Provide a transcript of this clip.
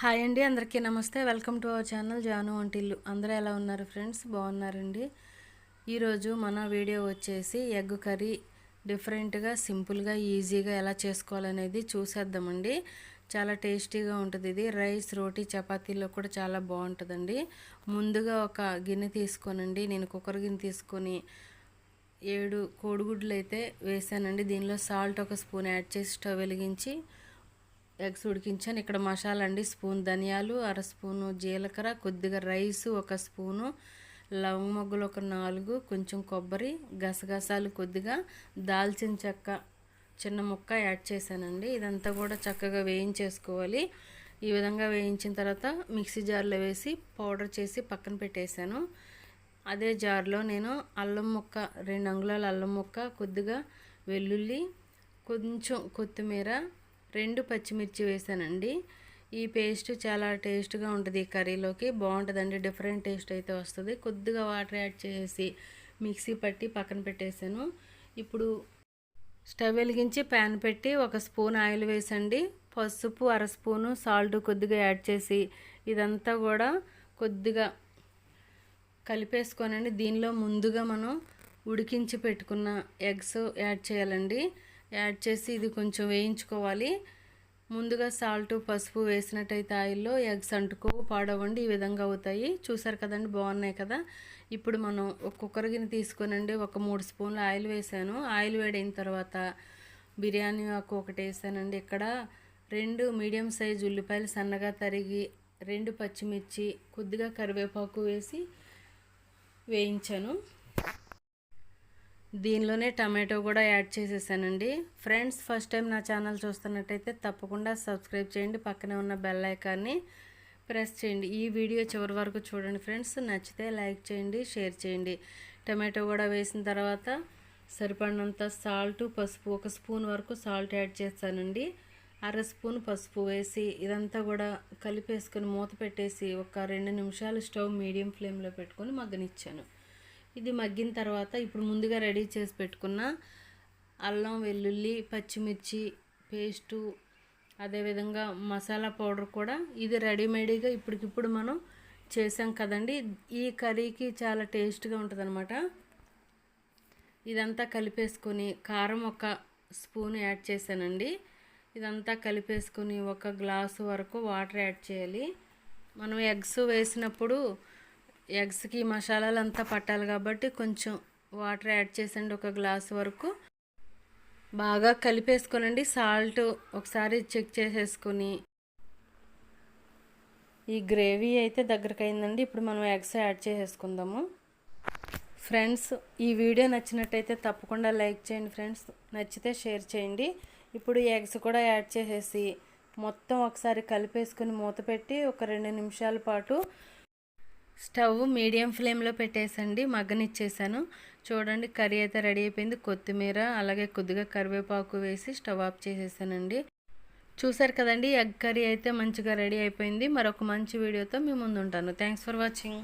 Hi అండి అందరికీ నమస్తే. Welcome to our channel Janu వంటిల్లు అందరూ ఎలా ఉన్నారు ఫ్రెండ్స్? బాగున్నారండి. ఈరోజు మన వీడియో వచ్చేసి ఎగ్ కర్రీ డిఫరెంట్గా సింపుల్గా ఈజీగా ఎలా చేసుకోవాలనేది చూసేద్దామండి. చాలా టేస్టీగా ఉంటుంది ఇది. రైస్ రోటీ చపాతీలో కూడా చాలా బాగుంటుందండి. ముందుగా ఒక గిన్నె తీసుకోనండి. నేను కుక్కర్ గిన్నె తీసుకొని ఏడు కోడిగుడ్లు అయితే వేసానండి. దీనిలో సాల్ట్ ఒక స్పూన్ యాడ్ చేసి స్టవ్ వెలిగించి ఎగ్స్ ఉడికించాను. ఇక్కడ మసాలా అండి స్పూన్ ధనియాలు అర స్పూను జీలకర్ర కొద్దిగా రైస్ ఒక స్పూను లవంగ మొగ్గలు ఒక నాలుగు కొంచెం కొబ్బరి గసగసాలు కొద్దిగా దాల్చిన చెక్క చిన్న ముక్క యాడ్ చేశానండి. ఇదంతా కూడా చక్కగా వేయించేసుకోవాలి. ఈ విధంగా వేయించిన తర్వాత మిక్సీ జార్లో వేసి పౌడర్ చేసి పక్కన పెట్టేశాను. అదే జార్లో నేను అల్లం ముక్క రెండు అంగుళాల అల్లం ముక్క కొద్దిగా వెల్లుల్లి కొంచెం కొత్తిమీర రెండు పచ్చిమిర్చి వేసానండి. ఈ పేస్ట్ చాలా టేస్ట్గా ఉంటుంది ఈ కర్రీలోకి. బాగుంటుందండి. డిఫరెంట్ టేస్ట్ అయితే వస్తుంది. కొద్దిగా వాటర్ యాడ్ చేసి మిక్సీ పట్టి పక్కన పెట్టేశాను ఇప్పుడు స్టవ్ వెలిగించి ప్యాన్ పెట్టి ఒక స్పూన్ ఆయిల్ వేసండి. పసుపు అర స్పూను సాల్ట్ కొద్దిగా యాడ్ చేసి ఇదంతా కూడా కొద్దిగా కలిపేసుకోనండి. దీనిలో ముందుగా మనం ఉడికించి పెట్టుకున్న ఎగ్స్ యాడ్ చేయాలండి. యాడ్ చేసి ఇది కొంచెం వేయించుకోవాలి. ముందుగా సాల్ట్ పసుపు వేసినట్టయితే ఆయిల్లో ఎగ్స్ అంటుకో పాడవండి ఈ విధంగా అవుతాయి. చూసారు కదండి బాగున్నాయి కదా. ఇప్పుడు మనం ఒక కుక్కర్ గిన్నె తీసుకొనండి ఒక మూడు స్పూన్లు ఆయిల్ వేసాను. ఆయిల్ వేడైన తర్వాత బిర్యానీ ఆకు ఒకటి వేసానండి. ఇక్కడ రెండు మీడియం సైజు ఉల్లిపాయలు సన్నగా తరిగి రెండు పచ్చిమిర్చి కొద్దిగా కరివేపాకు వేసి వేయించాను. దీనిలోనే టమాటో కూడా యాడ్ చేసేసానండి. ఫ్రెండ్స్ ఫస్ట్ టైం నా ఛానల్ చూస్తున్నట్టయితే తప్పకుండా సబ్స్క్రైబ్ చేయండి. పక్కనే ఉన్న బెల్ ఐకాన్ని ప్రెస్ చేయండి. ఈ వీడియో చివరి వరకు చూడండి ఫ్రెండ్స్ నచ్చితే లైక్ చేయండి షేర్ చేయండి. టమాటో కూడా వేసిన తర్వాత సరిపడినంత సాల్ట్ పసుపు ఒక స్పూన్ వరకు సాల్ట్ యాడ్ చేస్తానండి. అర స్పూన్ పసుపు వేసి ఇదంతా కూడా కలిపేసుకొని మూత పెట్టేసి ఒక రెండు నిమిషాలు స్టవ్ మీడియం ఫ్లేమ్లో పెట్టుకొని మగ్గనిచ్చాను. ఇది మగ్గిన తర్వాత ఇప్పుడు ముందుగా రెడీ చేసి పెట్టుకున్న అల్లం వెల్లుల్లి పచ్చిమిర్చి పేస్టు అదేవిధంగా మసాలా పౌడర్ కూడా ఇది రెడీమేడ్గా ఇప్పటికిప్పుడు మనం చేసాం కదండి. ఈ కర్రీకి చాలా టేస్ట్గా ఉంటుందన్నమాట. ఇదంతా కలిపేసుకొని కారం ఒక స్పూన్ యాడ్ చేశానండి. ఇదంతా కలిపేసుకొని ఒక గ్లాసు వరకు వాటర్ యాడ్ చేయాలి. మనం ఎగ్స్ వేసినప్పుడు ఎగ్స్కి మసాలాలు అంతా పట్టాలి కాబట్టి కొంచెం వాటర్ యాడ్ చేసండి ఒక గ్లాస్ వరకు. బాగా కలిపేసుకోనండి. సాల్ట్ ఒకసారి చెక్ చేసేసుకొని. ఈ గ్రేవీ అయితే దగ్గరకు అయిందండి ఇప్పుడు మనం ఎగ్స్ యాడ్ చేసేసుకుందాము. ఫ్రెండ్స్ ఈ వీడియో నచ్చినట్టయితే తప్పకుండా లైక్ చేయండి ఫ్రెండ్స్. నచ్చితే షేర్ చేయండి. ఇప్పుడు ఎగ్స్ కూడా యాడ్ చేసేసి మొత్తం ఒకసారి కలిపేసుకుని మూత పెట్టి ఒక రెండు నిమిషాల పాటు స్టవ్ మీడియం ఫ్లేమ్లో పెట్టేసండి మగ్గనిచ్చేసాను. చూడండి కర్రీ అయితే రెడీ అయిపోయింది. కొత్తిమీర అలాగే కొద్దిగా కరివేపాకు వేసి స్టవ్ ఆఫ్ చేసేసానండి. చూసారు కదండి ఎగ్ కర్రీ అయితే మంచిగా రెడీ అయిపోయింది. మరొక మంచి వీడియోతో మీ ముందు ఉంటాను థ్యాంక్స్ ఫర్ వాచింగ్.